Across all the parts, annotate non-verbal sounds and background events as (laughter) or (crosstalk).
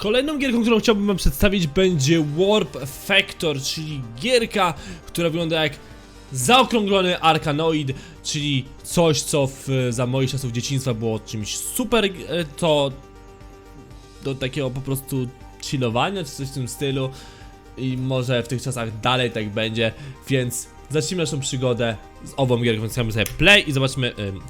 Kolejną gierką, którą chciałbym wam przedstawić będzie Warp Factor, czyli gierka, która wygląda jak zaokrąglony arkanoid, czyli coś, co w, za moich czasów dzieciństwa było czymś super, e, to do takiego po prostu chillowania, czy coś w tym stylu. I może w tych czasach dalej tak będzie, więc zacznijmy naszą przygodę z ową gierką, więc sobie play i zobaczmy ym,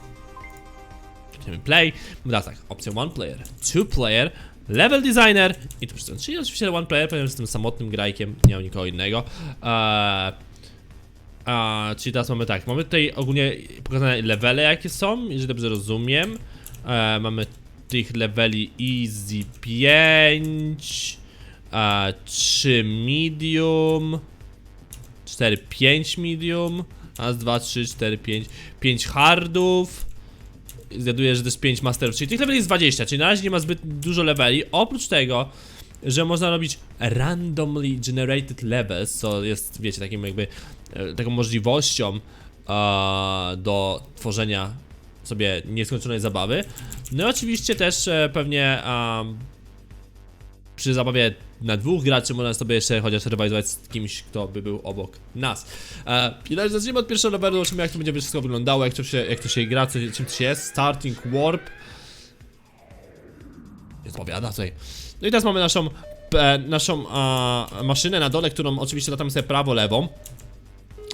play, teraz tak, opcja one player, two player, level designer i to wszystko, czyli oczywiście one player, ponieważ jestem samotnym grajkiem, nie mam nikogo innego. Eee, a, czyli teraz mamy tak, mamy tutaj ogólnie pokazane levele jakie są, jeżeli dobrze rozumiem. E, mamy tych leveli easy 5, e, 3 medium, 4, 5 medium, raz, dwa, trzy, cztery, pięć, 5 hardów. Zgaduję, że jest 5 masterów, czyli tych leveli jest 20, czyli na razie nie ma zbyt dużo leveli. Oprócz tego, że można robić randomly generated levels, co jest, wiecie, takim jakby e, taką możliwością do tworzenia sobie nieskończonej zabawy. No i oczywiście też e, pewnie przy zabawie na dwóch graczy można sobie jeszcze chociaż rywalizować z kimś, kto by był obok nas. E, I teraz zacznijmy od pierwszego levelu, zobaczymy jak to będzie wszystko wyglądało, jak to się, jak to się gra, co, czym to się jest. Starting Warp. Jest powiada tutaj. No i teraz mamy naszą, e, naszą e, maszynę na dole, którą oczywiście latamy sobie prawo-lewą.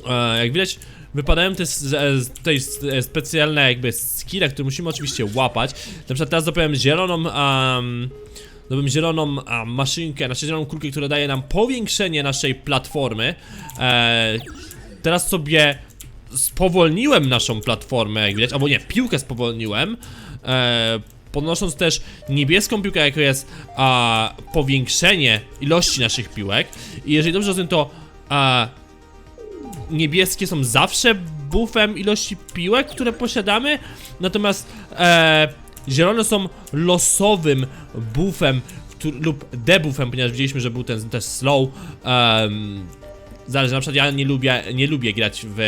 E, jak widać, wypadają te, z- e, specjalne jakby skille, które musimy oczywiście łapać. Na przykład teraz dopiąłem zieloną, dobyłem zieloną a, maszynkę, znaczy zieloną kulkę, która daje nam powiększenie naszej platformy. E, teraz sobie spowolniłem naszą platformę, jak widać, albo nie, piłkę spowolniłem. E, podnosząc też niebieską piłkę, jako jest a, powiększenie ilości naszych piłek. I jeżeli dobrze rozumiem, to a, niebieskie są zawsze buffem ilości piłek, które posiadamy, natomiast e, zielone są losowym buffem lub debuffem, ponieważ widzieliśmy, że był ten też slow. em, Zależy, na przykład ja nie lubię, nie lubię grać w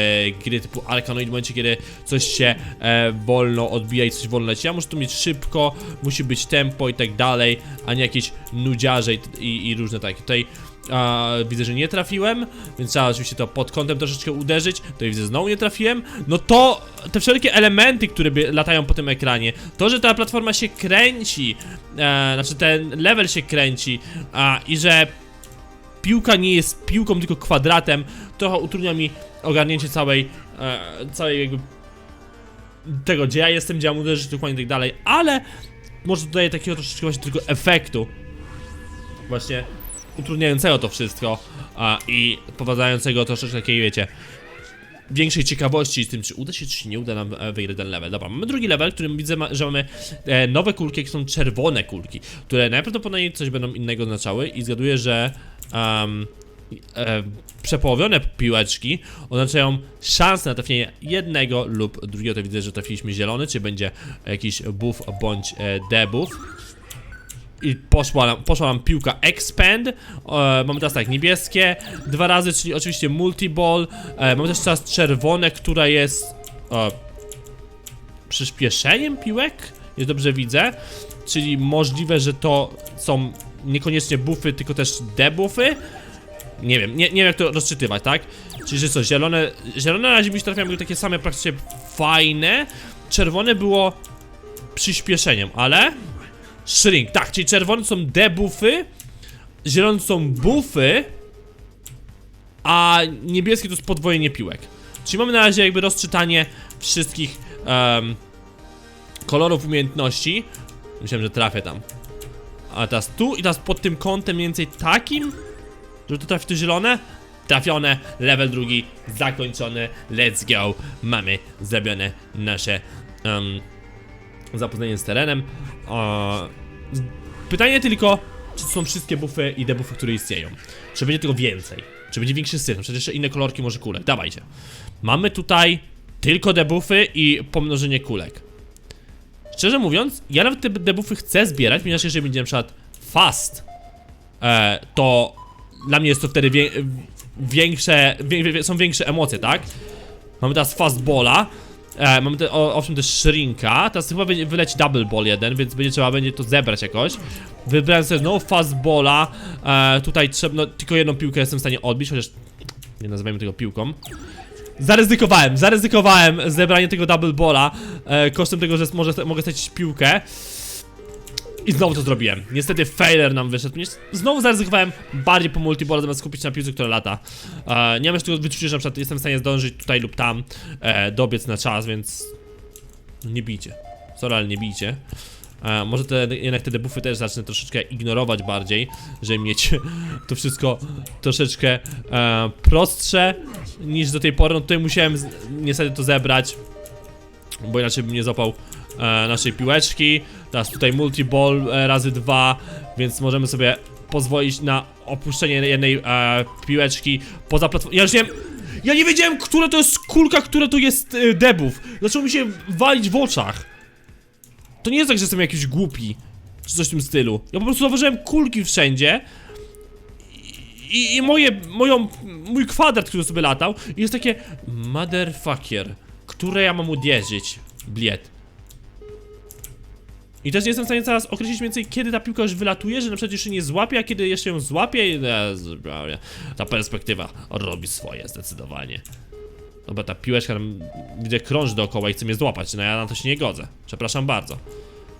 gry typu Arkanoid w momencie, kiedy coś się e, wolno odbija i coś wolno leci. Ja muszę to mieć szybko, musi być tempo i tak dalej, a nie jakieś nudziarze i, i, i różne takie. Tutaj a, widzę, że nie trafiłem, więc trzeba oczywiście to pod kątem troszeczkę uderzyć. Tutaj widzę, znowu nie trafiłem. No to te wszelkie elementy, które by latają po tym ekranie, to, że ta platforma się kręci, e, znaczy ten level się kręci a, i że piłka nie jest piłką, tylko kwadratem, trochę utrudnia mi ogarnięcie całej, e, całej jakby tego, gdzie ja jestem, gdzie mam uderzyć dokładnie i tak dalej, ale może dodaje takiego troszeczkę właśnie tylko efektu właśnie utrudniającego to wszystko a, i wprowadzającego troszeczkę takiej, wiecie, większej ciekawości z tym, czy uda się, czy nie uda nam e, wygrać ten level. Dobra, mamy drugi level, którym widzę, że mamy e, nowe kulki, jakie są czerwone kulki, które najprawdopodobniej coś będą innego oznaczały i zgaduję, że um, e, przepołowione piłeczki oznaczają szansę na trafienie jednego lub drugiego. To widzę, że trafiliśmy zielony, czy będzie jakiś buff bądź e, debuff. I poszła nam, poszła nam piłka Expand. E, mamy teraz tak, niebieskie dwa razy, czyli oczywiście multiball. E, mamy też teraz czerwone, która jest e, przyspieszeniem piłek, jeśli dobrze widzę. Czyli możliwe, że to są niekoniecznie buffy, tylko też debuffy. Nie wiem, nie, nie wiem jak to rozczytywać, tak? Czyli że co, zielone, zielone na razie mi się trafiają były takie same praktycznie fajne. Czerwone było przyspieszeniem, ale Shrink, tak, czyli czerwone są debuffy, zielone są buffy, a niebieskie to jest podwojenie piłek. Czyli mamy na razie jakby rozczytanie wszystkich em, kolorów umiejętności. Myślałem, że trafię tam. A teraz tu i teraz pod tym kątem mniej więcej takim, żeby to trafi to zielone. Trafione, level drugi, zakończony, let's go. Mamy zrobione nasze em, zapoznanie z terenem. Pytanie tylko, czy to są wszystkie buffy i debuffy, które istnieją. Czy będzie tego więcej? Czy będzie większy system? Przecież jeszcze inne kolorki może kulek. Dawajcie. Mamy tutaj tylko debuffy i pomnożenie kulek. Szczerze mówiąc, ja nawet te debuffy chcę zbierać, ponieważ jeżeli będzie na przykład fast, e, to dla mnie jest to wtedy wie, większe, wie, są większe emocje, tak? Mamy teraz fastballa, E, mamy te, o, owszem też Shrinka, teraz chyba wyleci Double Ball jeden, więc będzie trzeba będzie to zebrać jakoś. Wybrałem sobie znowu Fastballa, e, tutaj trzeba, no, tylko jedną piłkę jestem w stanie odbić, chociaż nie nazywajmy tego piłką. Zaryzykowałem, zaryzykowałem zebranie tego Double Balla, e, kosztem tego, że może, mogę stracić piłkę. I znowu to zrobiłem. Niestety failure nam wyszedł. Znowu zaryzykowałem bardziej po multiball, zamiast skupić na piłce, która lata. E, nie mam jeszcze tego wyczucia, że na przykład jestem w stanie zdążyć tutaj lub tam e, dobiec na czas, więc nie bijcie. Sorry, ale nie bijcie. E, może te, jednak te debuffy też zacznę troszeczkę ignorować bardziej, żeby mieć (laughs) to wszystko troszeczkę e, prostsze niż do tej pory. No tutaj musiałem niestety to zebrać, bo inaczej bym nie złapał e, naszej piłeczki. Teraz tutaj multiball e, razy dwa, więc możemy sobie pozwolić na opuszczenie jednej e, piłeczki poza platformą. Ja już wiem, ja nie wiedziałem, która to jest kulka, która to jest e, debuff. Zaczął mi się walić w oczach. To nie jest tak, że jestem jakiś głupi, czy coś w tym stylu. Ja po prostu zauważyłem kulki wszędzie. I, i moje, moją, mój kwadrat, który sobie latał, jest takie motherfucker, które ja mam uderzyć, bliet. I też nie jestem w stanie teraz określić więcej, kiedy ta piłka już wylatuje, że na przykład się nie złapie, a kiedy jeszcze ją złapie. Ta perspektywa robi swoje zdecydowanie. Dobra, ta piłeczka tam widzę krąży dookoła i chce mnie złapać, no ja na to się nie godzę. Przepraszam bardzo.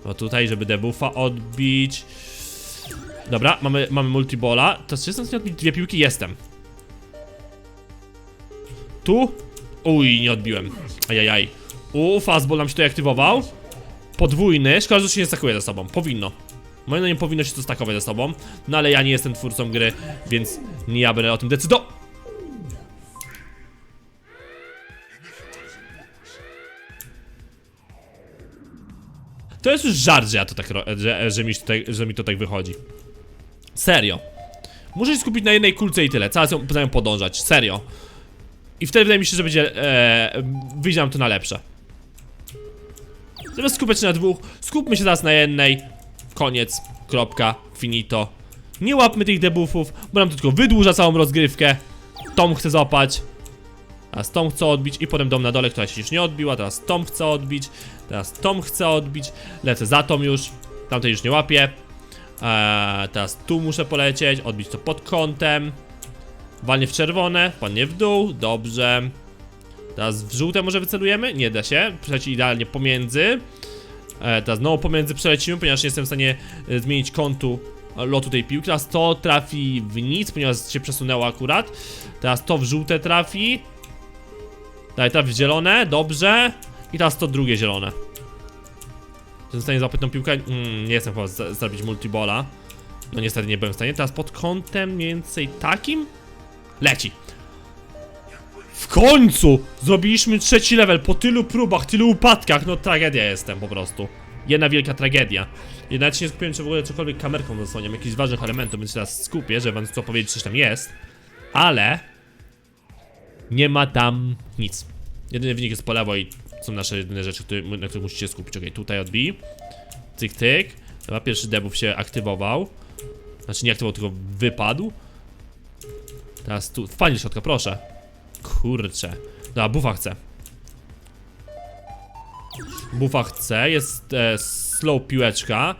No tutaj, żeby debuffa odbić. Dobra, mamy, mamy multibola. To czy jestem w stanie odbić dwie piłki? Jestem. Tu? Uj, nie odbiłem. Ajajaj. U, fastball nam się tutaj aktywował. Podwójny, szkoda, że się nie stakuje ze sobą. Powinno. Moim zdaniem powinno się to stakować ze sobą. No ale ja nie jestem twórcą gry, więc nie ja będę o tym decydował. To jest już żart, że ja to tak że, że, mi tutaj, że mi to tak wychodzi. Serio. Muszę się skupić na jednej kulce i tyle. Ją- za nią podążać. Serio. I wtedy wydaje mi się, że będzie. E, wyjdzie nam to na lepsze. Zamiast skupiać się na dwóch, skupmy się teraz na jednej. Koniec. Kropka. Finito. Nie łapmy tych debuffów, bo nam to tylko wydłuża całą rozgrywkę. Tom chce złapać. Teraz Tom chce odbić i potem dom na dole, która się już nie odbiła. Teraz Tom chce odbić. Teraz Tom chce odbić. Lecę za Tom już. Tamtej już nie łapię. Eee, teraz tu muszę polecieć. Odbić to pod kątem. Walnie w czerwone, walnie w dół. Dobrze. Teraz w żółte może wycelujemy? Nie da się. Przeleci idealnie pomiędzy. E, teraz znowu pomiędzy przelecimy, ponieważ nie jestem w stanie e, zmienić kątu e, lotu tej piłki. Teraz to trafi w nic, ponieważ się przesunęło akurat. Teraz to w żółte trafi. Dalej trafi w zielone, dobrze. I teraz to drugie zielone. Jestem w stanie złapać tą piłkę? Mm, nie jestem chyba zrobić multibola. No niestety nie byłem w stanie. Teraz pod kątem mniej więcej takim. Leci. W końcu! Zrobiliśmy trzeci level po tylu próbach, tylu upadkach. No tragedia jestem po prostu. Jedna wielka tragedia. Jednak się nie skupiłem, czy w ogóle cokolwiek kamerką zasłaniam, jakichś ważnych elementów, więc teraz skupię, żeby wam co powiedzieć, coś tam jest. Ale... Nie ma tam nic. Jedyny wynik jest po lewo i są nasze jedyne rzeczy, które, na których musicie skupić. Okej, tutaj odbij. Cyk, cyk. Dobra, pierwszy debuff się aktywował. Znaczy nie aktywował, tylko wypadł. Teraz tu, do środka, proszę. Kurczę. Dobra, bufa chce. Bufa chce, jest e, slow piłeczka.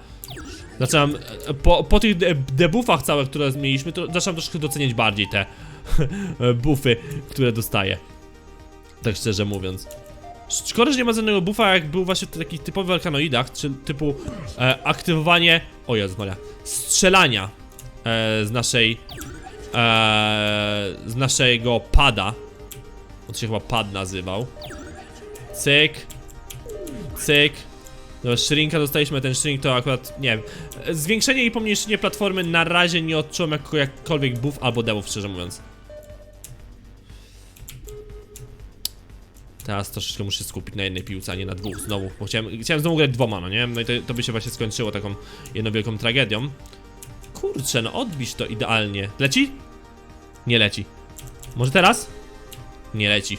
Zaczynam, e, po, po tych de debuffach całych, które mieliśmy, to zaczynam troszkę doceniać bardziej te (laughs) buffy, które dostaję. Tak szczerze mówiąc. Szkoda, że nie ma żadnego buffa, jak był właśnie w takich typowych arkanoidach, czy typu e, aktywowanie, o Jezus Maria, strzelania e, z naszej, e, z naszego pada. On się chyba pad nazywał. Cyk, cyk. No, shrinka dostaliśmy, ten shrink to akurat, nie wiem, zwiększenie i pomniejszenie platformy na razie nie odczułem jako jakkolwiek buff albo debuff, szczerze mówiąc. Teraz troszeczkę muszę skupić na jednej piłce, a nie na dwóch znowu, bo chciałem, chciałem znowu grać dwoma, no nie? No i to, to by się właśnie skończyło taką jedną wielką tragedią. Kurczę, no odbić to idealnie. Leci? Nie leci. Może teraz? Nie leci.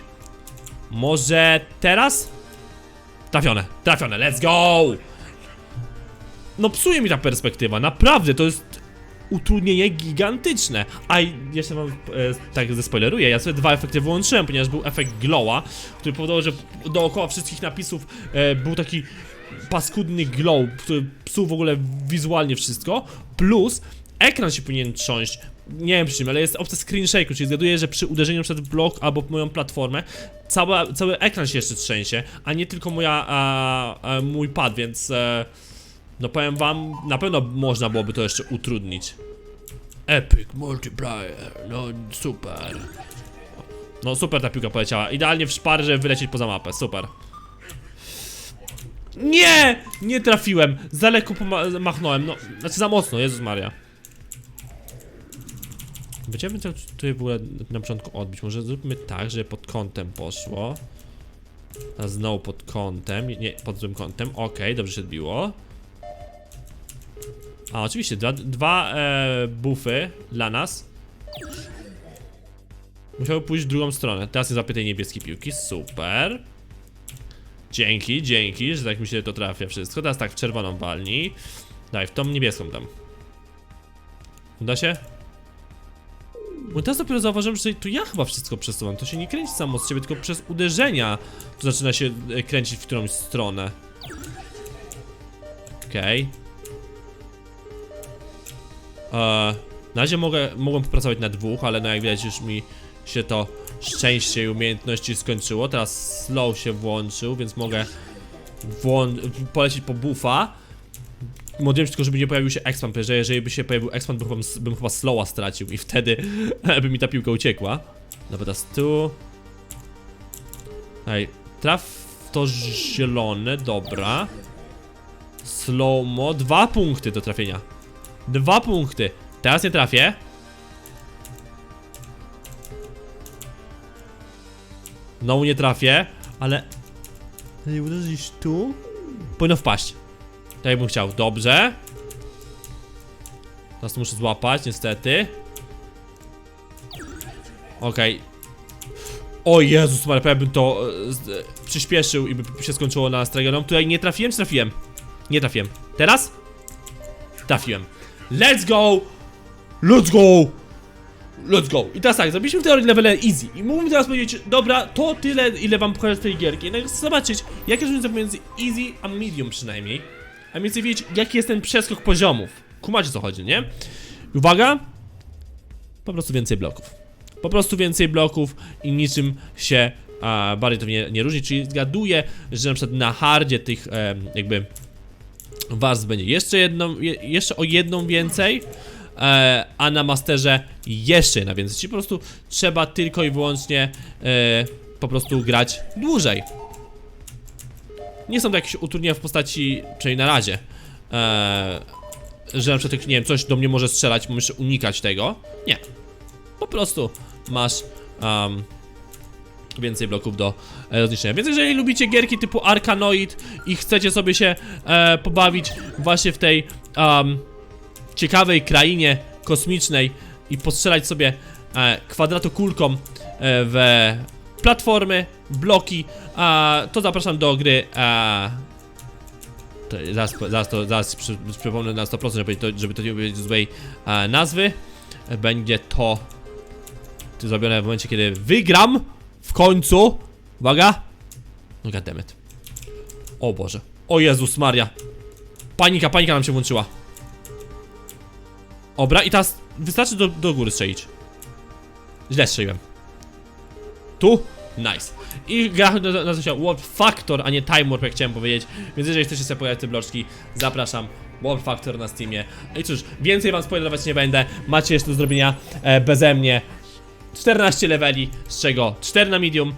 Może teraz? Trafione, trafione, let's go! No psuje mi ta perspektywa, naprawdę, to jest utrudnienie gigantyczne. A jeszcze wam e, tak zespoileruję, ja sobie dwa efekty wyłączyłem, ponieważ był efekt glowa, który powodował, że dookoła wszystkich napisów e, był taki paskudny glow, który psuł w ogóle wizualnie wszystko, plus ekran się powinien trząść. Nie wiem przy czym, ale jest opcja screen shake, czyli zgaduję, że przy uderzeniu przed blok albo moją platformę cała, cały ekran się jeszcze trzęsie, a nie tylko moja, a, a, mój pad, więc e, no powiem wam, na pewno można byłoby to jeszcze utrudnić. Epic multiplayer, no super. No super ta piłka poleciała, idealnie w szpary, żeby wylecieć poza mapę, super. Nie! Nie trafiłem, za lekko machnąłem, no, znaczy za mocno, Jezus Maria. Będziemy to tutaj w ogóle na początku odbić. Może zróbmy tak, żeby pod kątem poszło. A znowu pod kątem. Nie, pod złym kątem. Okej, dobrze się odbiło. A, oczywiście, dwa, dwa e, buffy dla nas. Musiały pójść w drugą stronę. Teraz nie złapię tej niebieskiej piłki. Super. Dzięki, dzięki, że tak mi się to trafia wszystko. Teraz tak, w czerwoną walni. Daj, w tą niebieską tam. Uda się? Bo teraz dopiero zauważyłem, że to ja chyba wszystko przesuwam. To się nie kręci samo z siebie, tylko przez uderzenia to zaczyna się e, kręcić w którąś stronę. Okej. Okay. Na razie mogę, mogłem popracować na dwóch, ale no jak widać już mi się to szczęście i umiejętności skończyło. Teraz slow się włączył, więc mogę polecieć po buffa. Modliłem się tylko, żeby nie pojawił się expand, że jeżeli by się pojawił expand, bym, chyba- bym chyba slowa stracił i wtedy (laughs) by mi ta piłka uciekła. Dobra, teraz tu. Ej, traf to zielone, dobra. Slowmo, dwa punkty do trafienia. Dwa punkty. Teraz nie trafię. No nie trafię, ale... Nie uderzysz tu? Powinno wpaść. Tak jakbym chciał, dobrze Teraz muszę złapać, niestety Okej O Jezus, ale prawie bym to e, e, przyspieszył i by się skończyło na Stragenom Tutaj nie trafiłem, czy trafiłem? Nie trafiłem Teraz? Trafiłem Let's go! Let's go! Let's go! I teraz tak, zrobiliśmy w teorii levele easy I mógłbym teraz powiedzieć, dobra, to tyle, ile wam pokażę z tej gierki Jednak chcę zobaczyć, jaka jest różnica pomiędzy easy a medium przynajmniej A mniej więcej wiedzieć, jaki jest ten przeskok poziomów Kumacie co chodzi, nie? Uwaga Po prostu więcej bloków Po prostu więcej bloków i niczym się a, bardziej to nie, nie różni Czyli zgaduję, że na przykład na hardzie tych em, jakby warstw będzie jeszcze jedną, je, jeszcze o jedną więcej e, a na masterze jeszcze jedna więcej. Czyli po prostu trzeba tylko i wyłącznie e, po prostu grać dłużej. Nie są to jakieś utrudnienia w postaci, przynajmniej na razie, e, że na przykład, nie wiem, coś do mnie może strzelać, muszę unikać tego. Nie. Po prostu masz um, więcej bloków do e, rozliczenia. Więc jeżeli lubicie gierki typu Arkanoid i chcecie sobie się e, pobawić właśnie w tej um, ciekawej krainie kosmicznej i postrzelać sobie e, kwadratokulką e, w platformy, bloki, a to zapraszam do gry. A, to, zaraz, zaraz, to, zaraz przy, przypomnę na 100%, żeby to, żeby to nie powiedzieć złej e, nazwy. Będzie to zrobione w momencie, kiedy wygram w końcu. Uwaga! No goddammit. O Boże. O Jezus Maria. Panika, panika nam się włączyła. Dobra, i teraz wystarczy do, do góry strzelić. Źle strzeliłem. Tu? Nice. I gra nazywa się Warp Factor, a nie Time Warp, jak chciałem powiedzieć. Więc jeżeli chcecie sobie pojechać te bloczki, zapraszam. Warp Factor na Steamie. I cóż, więcej wam spoilerować nie będę. Macie jeszcze do zrobienia e, beze mnie 14 leveli, z czego 4 na medium,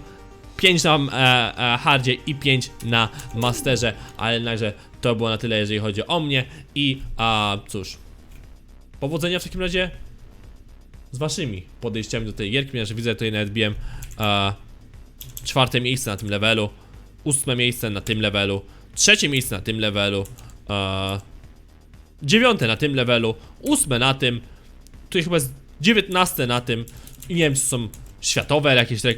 5 na e, e, hardzie i 5 na masterze. Ale jednakże to było na tyle, jeżeli chodzi o mnie. I a, cóż, Powodzenia w takim razie z waszymi podejściami do tej gierki, ponieważ widzę tutaj nawet biłem e, czwarte miejsce na tym levelu, ósme miejsce na tym levelu, trzecie miejsce na tym levelu, e, dziewiąte na tym levelu, ósme na tym, tutaj chyba jest dziewiętnaste na tym i nie wiem czy są światowe jakieś e,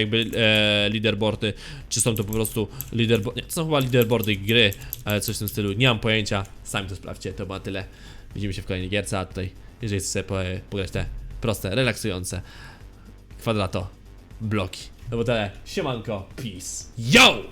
jakby e, leaderboardy, czy są to po prostu leaderboardy, nie, to są chyba leaderboardy gry, e, coś w tym stylu, nie mam pojęcia, sami to sprawdźcie, to ma tyle. Widzimy się w kolejnej gierce, a tutaj jeżeli po- pograć te proste, relaksujące kwadrato bloki. No bo tyle, siemanko, peace, yo!